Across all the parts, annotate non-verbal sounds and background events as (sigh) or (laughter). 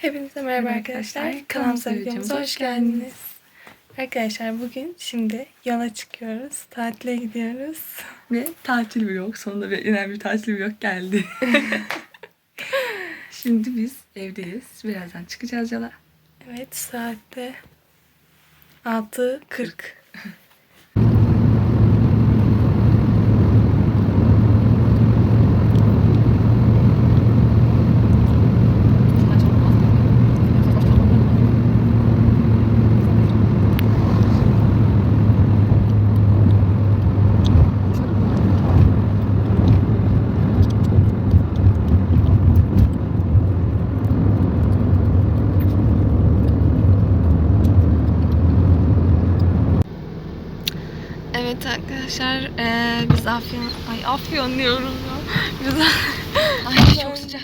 Hepinize merhaba Merhaba arkadaşlar. Kanalımıza videomuza hoş geldiniz. Arkadaşlar bugün şimdi yola çıkıyoruz. Tatile gidiyoruz. Ve tatil vlog. Sonunda beklenen bir tatil vlog geldi. (laughs) Şimdi biz evdeyiz. Birazdan çıkacağız yola. Evet saatte 6.40. (laughs) Evet arkadaşlar eee, biz Afyon, ay Afyon diyorum ya. Biz, Ay çok sıcak.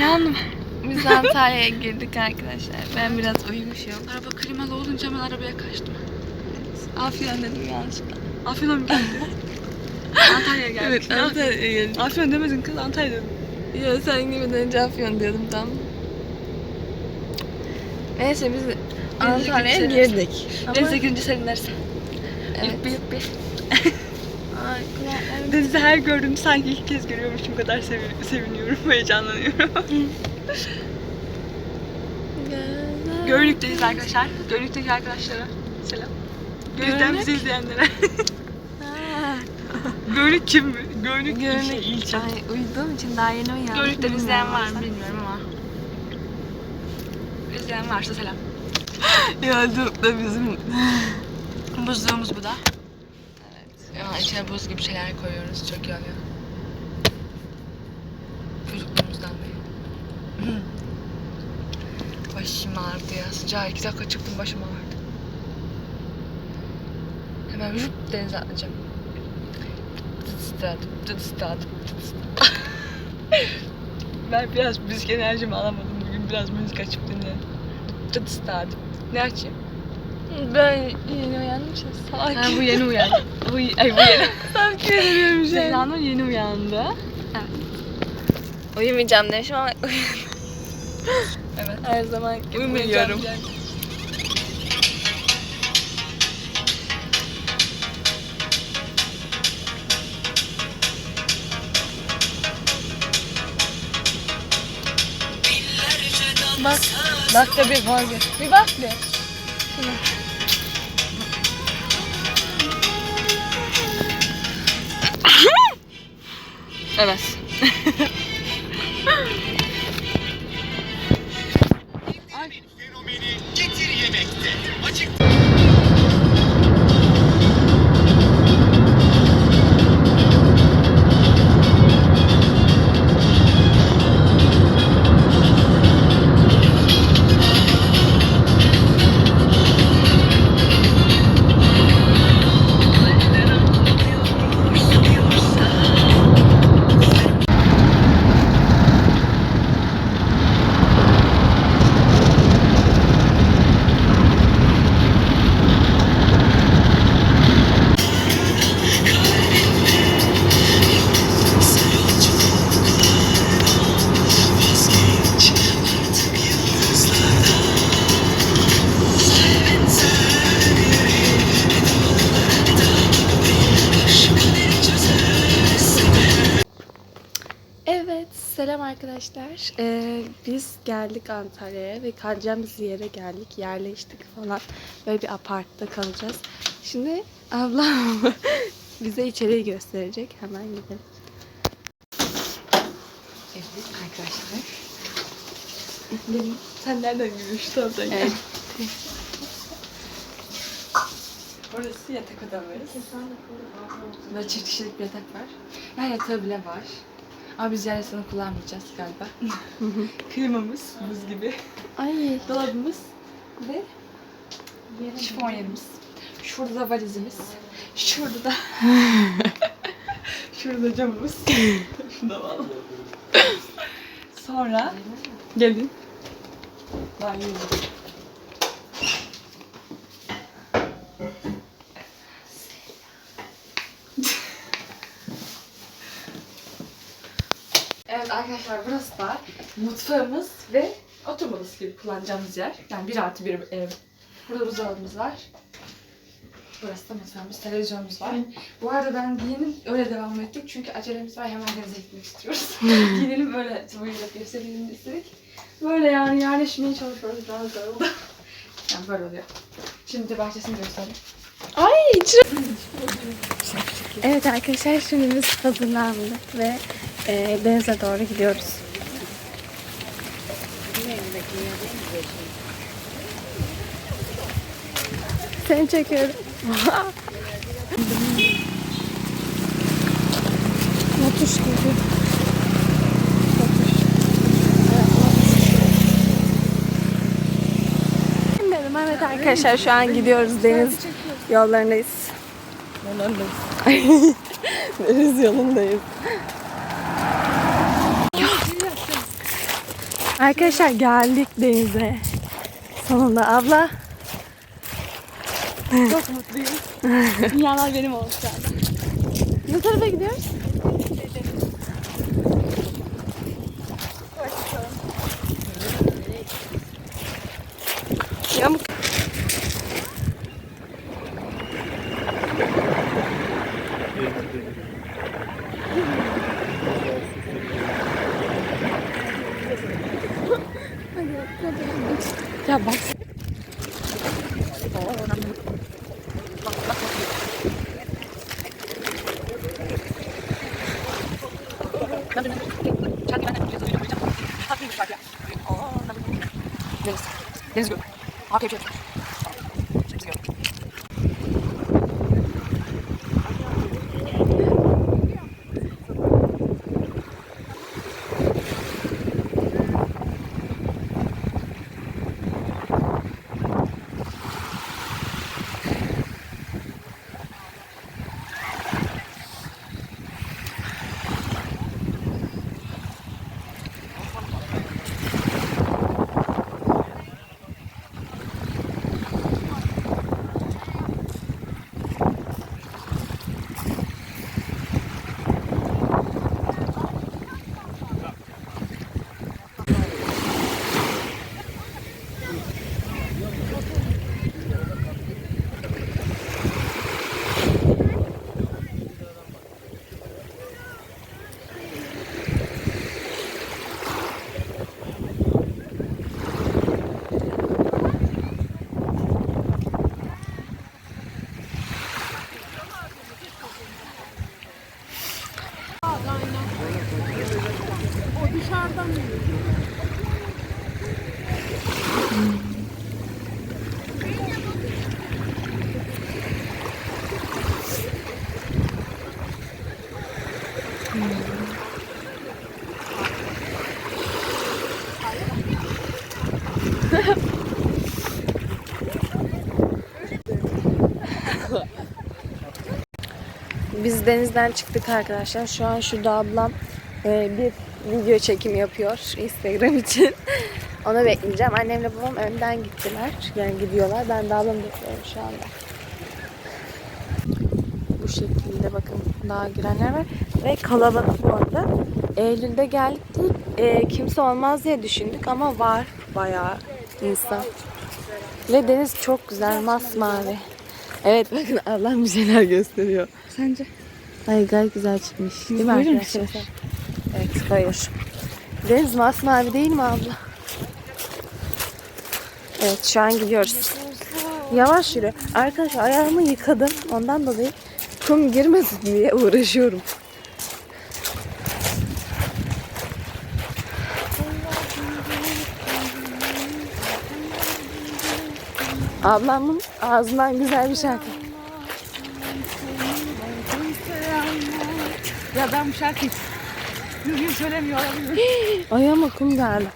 Yandım. biz Antalya'ya girdik arkadaşlar. Ben biraz uyumuşum. Araba klimalı olunca ben arabaya kaçtım. Afyon dedim yanlışlıkla. Afyon'a mı geldin? (laughs) Antalya'ya geldik. Evet Antalya'ya geldik. Afyon demedin kız Antalya dedim. Ya sen girmeden önce Afyon diyordum tam. Neyse biz Antalya'ya girdik. Ama, Denize girince serinlersin. Evet. Yuppi yuppi. Denizi her gördüğümde sanki ilk kez görüyormuşum kadar sevi- seviniyorum, (laughs) heyecanlanıyorum. (laughs) Gölük'teyiz arkadaşlar. Gölük'teki arkadaşlara selam. Gölük'ten Gölük? bizi izleyenlere. (laughs) Ha. Gölük kim? Gölük, Gölük. ilçe, ilçe. Ay uyuduğum için daha yeni uyandım. Gölük'ten izleyen var mı Bilmiyorum ama. İzleyen varsa selam. Da bizim Buzluğumuz bu da. Evet. Ya içine buz gibi şeyler koyuyoruz. Çok iyi oluyor. Çocukluğumuzdan beri. (laughs) Başım ağrıdı ya. Sıcağı iki dakika çıktım başım ağrıdı. Hemen vücut denize atlayacağım. Dıdıstadım, dıdıstadım, dıdıstadım. (laughs) Ben biraz müzik enerjimi alamadım. Bugün biraz müzik açıp dinledim. Dıdıstadım. Ne açayım? Ben yeni uyandım için salak. Ha bu yeni uyandı. bu, ay bu yeni. (laughs) Sanki veriyorum şey. Zeyna'nın yeni uyandı. Uyumayacağım demişim ama (laughs) Evet. her zaman Uyumuyorum. uyuyorum. Bak, bak da bir var bir. Bir bak bir. Şuna. Evet. (laughs) selam arkadaşlar. Ee, biz geldik Antalya'ya ve kalacağımız yere geldik. Yerleştik falan. Böyle bir apartta kalacağız. Şimdi ablam (laughs) bize içeriği gösterecek. Hemen gidelim. Evet arkadaşlar. Sen nereden gülüyorsun? Tamam Evet. Burası yatak odamız. Böyle çift kişilik bir yatak var. Yer yatağı bile var. Ama biz yer yatağını kullanmayacağız galiba. (laughs) Klimamız buz gibi. Ay, Dolabımız ve şifon yerimiz. Şurada da valizimiz. Şurada da (laughs) Şurada camımız. (laughs) Şurada var. Sonra gelin. Banyo. Evet arkadaşlar burası da mutfağımız ve oturma odası gibi kullanacağımız yer. Yani bir artı bir ev. Burada buzdolabımız var. Burası da masamız, televizyonumuz var. Bu arada ben giyinip öyle devam ettik. Çünkü acelemiz var. Hemen denize gitmek istiyoruz. (laughs) Giyinelim öyle tuvalete gösterelim istedik. Böyle yani yerleşmeye çalışıyoruz. Biraz zor oldu. Yani böyle oluyor. Şimdi de bahçesini göstereyim. Ay içine... Evet arkadaşlar şimdi biz hazırlandık ve e, denize doğru gidiyoruz. Seni çekiyorum. (laughs) Motuş gibi. Dedim evet arkadaşlar şu an gidiyoruz deniz yollarındayız. Yollarındayız. (laughs) deniz yolundayız. Arkadaşlar geldik denize. Sonunda abla. Çok mutluyum. (laughs) Dünyalar benim anda. Ne tarafa gidiyoruz? Yamuk. Ya bak. Deniz. Deniz gör. Arkaya bir denizden çıktık arkadaşlar. Şu an şurada ablam e, bir video çekimi yapıyor Instagram için. (laughs) Onu bekleyeceğim. Annemle babam önden gittiler. Yani gidiyorlar. Ben de ablamı bekliyorum şu anda. Bu şekilde bakın daha girenler var. Ve kalabalık bu arada. Eylül'de geldik değil, e, kimse olmaz diye düşündük ama var bayağı insan. Ve deniz çok güzel, masmavi. Evet bakın ablam bir şeyler gösteriyor. Sence? Ay gayet güzel çıkmış. Değil mi Buyurun arkadaşlar? Evet bayır. Deniz masmavi değil mi abla? Evet şu an gidiyoruz. Yavaş yürü. Arkadaşlar ayağımı yıkadım. Ondan dolayı kum girmesin diye uğraşıyorum. Ablamın ağzından güzel bir şarkı. Ya ben bu şarkıyı düzgün söylemiyor olabilirim. Ayağıma kum geldi.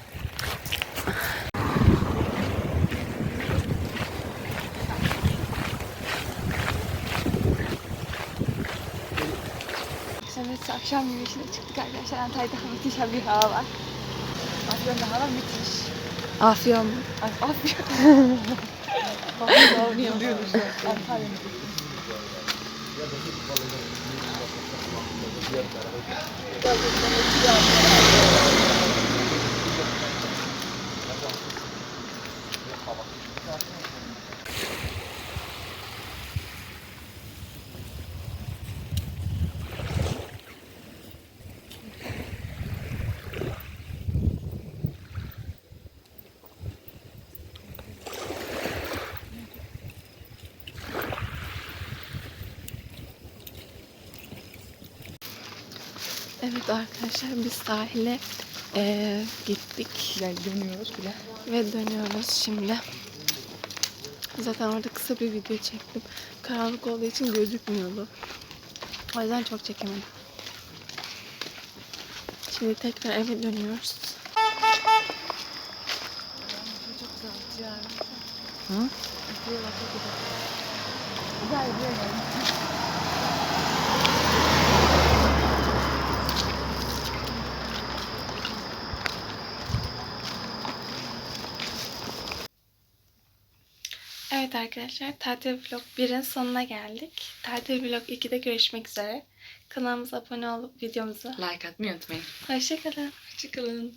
Evet akşam yemeğine çıktık arkadaşlar. Antalya'da müthiş bir hava var. Afyon'da hava müthiş. Afyon. Ay, Afyon. Afyon niye diyoruz? Antalya Evet arkadaşlar biz sahile eee, gittik Yani dönüyoruz bile. ve dönüyoruz şimdi. Zaten orada kısa bir video çektim. Karanlık olduğu için gözükmüyordu. O yüzden çok çekemedim. Şimdi tekrar eve dönüyoruz. Çok güzel. Hı? Çok güzel. Evet arkadaşlar Tatil Vlog 1'in sonuna geldik. Tatil Vlog 2'de görüşmek üzere. Kanalımıza abone olup videomuzu Like atmayı unutmayın. hoşçakalın. Hoşçakalın.